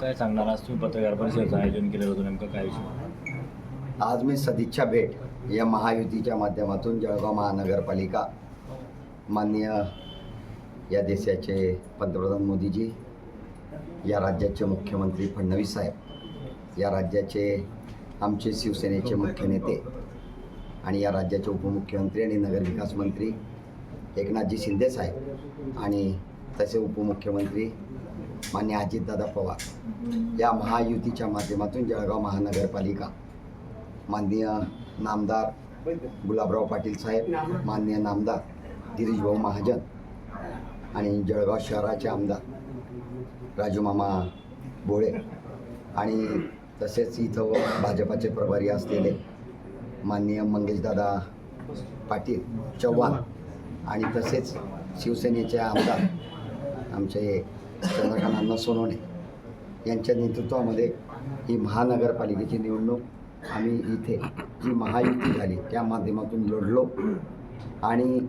काय सांगणार? आज तुम्ही पत्रकार परिषदेचं आयोजन केलेलं होतं नेमकं काय विषय? आज मी सदिच्छा भेट या महायुतीच्या माध्यमातून जळगाव महानगरपालिका माननीय या देशाचे पंतप्रधान मोदीजी या राज्याचे मुख्यमंत्री फडणवीस साहेब या राज्याचे आमचे शिवसेनेचे मुख्य नेते आणि या राज्याचे उपमुख्यमंत्री आणि नगरविकास मंत्री एकनाथजी शिंदे साहेब आणि तसे उपमुख्यमंत्री मान्य अजितदादा पवार या महायुतीच्या माध्यमातून जळगाव महानगरपालिका माननीय नामदार गुलाबराव पाटील साहेब माननीय नामदार गिरीशभाऊ महाजन आणि जळगाव शहराचे आमदार राजूमामा भोळे आणि तसेच इथं भाजपाचे प्रभारी असलेले माननीय मंगेशदादा पाटील चव्हाण आणि तसेच शिवसेनेचे आमदार आमचे चंद्रकांत अण्णा सोनवणे यांच्या नेतृत्वामध्ये ही महानगरपालिकेची निवडणूक. आम्ही इथे जी महायुती झाली त्या माध्यमातून लढलो. आणि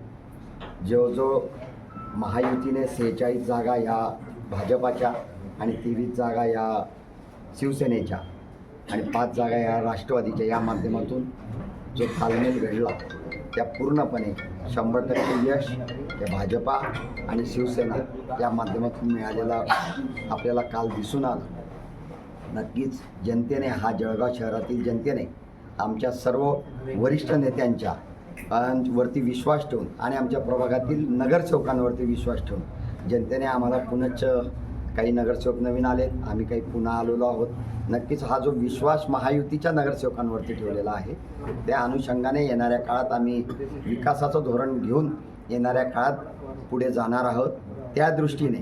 जो जो महायुतीने सेहेचाळीस जागा या भाजपाच्या आणि तेवीस जागा या शिवसेनेच्या आणि पाच जागा या राष्ट्रवादीच्या या माध्यमातून जो तालमेल घडला त्या पूर्णपणे शंभर टक्के यश या भाजपा आणि शिवसेना या माध्यमातून मिळालेला आपल्याला काल दिसून आलं. नक्कीच जनतेने हा जळगाव शहरातील जनतेने आमच्या सर्व वरिष्ठ नेत्यांच्या वरती विश्वास ठेवून आणि आमच्या प्रभागातील नगरसेवकांवरती विश्वास ठेवून जनतेने आम्हाला पुनश्च काही नगरसेवक नवीन आलेत आम्ही काही पुन्हा आलेलो आहोत. नक्कीच हा जो विश्वास महायुतीच्या नगरसेवकांवरती ठेवलेला आहे त्या अनुषंगाने येणाऱ्या काळात आम्ही विकासाचं धोरण घेऊन येणाऱ्या काळात पुढे जाणार आहोत. त्या दृष्टीने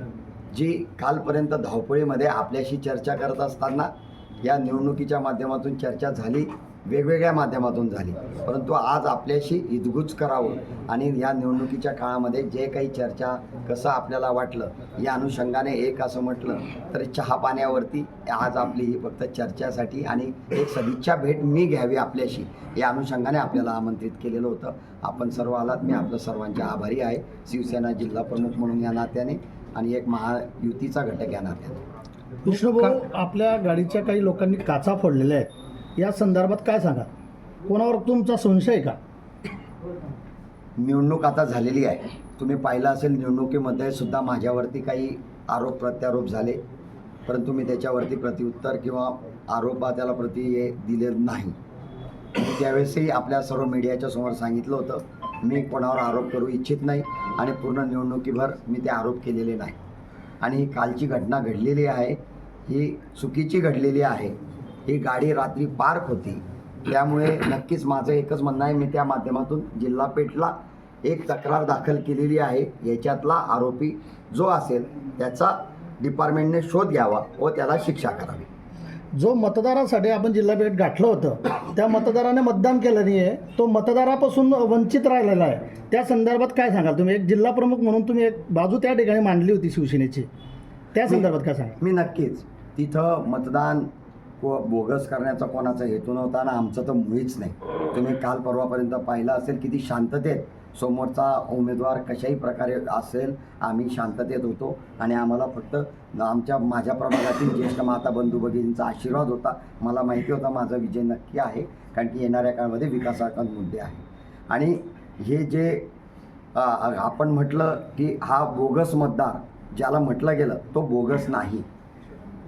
जी कालपर्यंत धावपळीमध्ये आपल्याशी चर्चा करत असताना या निवडणुकीच्या माध्यमातून चर्चा झाली वेगवेगळ्या माध्यमातून झाली. परंतु आज आपल्याशी इदगुज करावं आणि या निवडणुकीच्या काळामध्ये जे काही चर्चा कसं आपल्याला वाटलं या अनुषंगाने एक असं म्हटलं तर चहा पाण्यावरती आज आपली ही फक्त चर्चेसाठी आणि एक सदिच्छा भेट मी घ्यावी आपल्याशी या अनुषंगाने आपल्याला आमंत्रित केलेलं होतं. आपण सर्व आलात. मी आपलं सर्वांचे आभारी आहे. शिवसेना जिल्हा प्रमुख म्हणून या नात्याने आणि एक महायुतीचा घटक या नात्याने. कृष्णभाऊ आपल्या गाडीच्या काही लोकांनी काचा फोडलेल्या आहेत. या संदर्भात काय सांगा? कोणावर तुमचा संशय आहे का? निवडणूक आता झालेली आहे. तुम्ही पाहिलं असेल निवडणुकीमध्ये सुद्धा माझ्यावरती काही आरोप प्रत्यारोप झाले. परंतु मी त्याच्यावरती प्रतिउत्तर किंवा आरोप त्याला प्रति हे दिले नाही. मी त्यावेळेसही आपल्या सर्व मीडियाच्या समोर सांगितलं होतं. मी कोणावर आरोप करू इच्छित नाही आणि पूर्ण निवडणुकीभर मी ते आरोप केलेले नाही. आणि ही कालची घटना घडलेली आहे. ही चुकीची घडलेली आहे. ही गाडी रात्री पार्क होती. त्यामुळे नक्कीच माझं एकच म्हणणं आहे मी त्या माध्यमातून जिल्हा पेठला एक तक्रार दाखल केलेली आहे. याच्यातला आरोपी जो असेल त्याचा डिपार्टमेंटने शोध घ्यावा व त्याला शिक्षा करावी. जो मतदारासाठी आपण जिल्हा भेट गाठलं होतं त्या मतदाराने मतदान केलं नाही आहे तो मतदारापासून वंचित राहिलेला आहे. त्या संदर्भात काय सांगाल तुम्ही? एक जिल्हा प्रमुख म्हणून तुम्ही एक बाजू त्या ठिकाणी मांडली होती शिवसेनेची. त्या संदर्भात काय सांगाल? मी नक्कीच तिथं मतदान को बोगस करण्याचा कोणाचा हेतू नव्हता ना आमचं तर मुळीच नाही. तुम्ही काल परवापर्यंत पाहिलं असेल किती शांततेत समोरचा उमेदवार कशाही प्रकारे असेल आम्ही शांततेत होतो. आणि आम्हाला फक्त आमच्या माझ्या प्रभागातील ज्येष्ठ माता बंधू भगिनींचा आशीर्वाद होता. मला माहिती होता माझा विजय नक्की आहे कारण की येणाऱ्या काळामध्ये विकासात्मक मुद्दे आहे. आणि हे जे आपण म्हटलं की हा बोगस मतदार ज्याला म्हटलं गेलं तो बोगस नाही.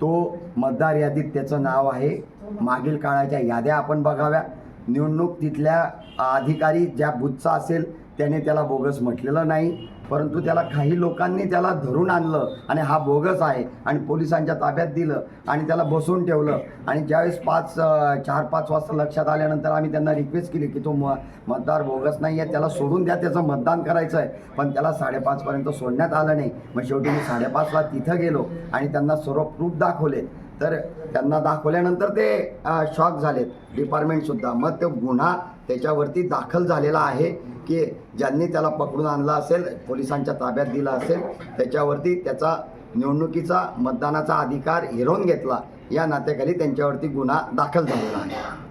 तो मतदार यादीत त्याचं नाव आहे. मागील काळाच्या याद्या आपण बघाव्या. निवडणूक तिथल्या अधिकारी ज्या बुथचा असेल त्याने त्याला बोगस म्हटलेलं नाही परंतु त्याला काही लोकांनी त्याला धरून आणलं आणि हा बोगस आहे आणि पोलिसांच्या ताब्यात दिलं आणि त्याला बसवून ठेवलं. आणि ज्यावेळेस पाच चार पाच वाजता लक्षात आल्यानंतर आम्ही त्यांना रिक्वेस्ट केली की तो म मतदार बोगस नाही आहे त्याला सोडून द्या त्याचं मतदान करायचं आहे पण त्याला साडेपाचपर्यंत सोडण्यात आलं नाही. मग शेवटी मी साडेपाचला तिथं गेलो आणि त्यांना सर्व प्रूफ दाखवले. तर त्यांना दाखवल्यानंतर ते शॉक झालेत. डिपार्टमेंटसुद्धा मग तो गुन्हा त्याच्यावरती दाखल झालेला आहे की ज्यांनी त्याला पकडून आणला असेल पोलिसांच्या ताब्यात दिला असेल त्याच्यावरती त्याचा निवडणुकीचा मतदानाचा अधिकार हिरवून घेतला. या नात्याखाली त्यांच्यावरती गुन्हा दाखल झालेला आहे.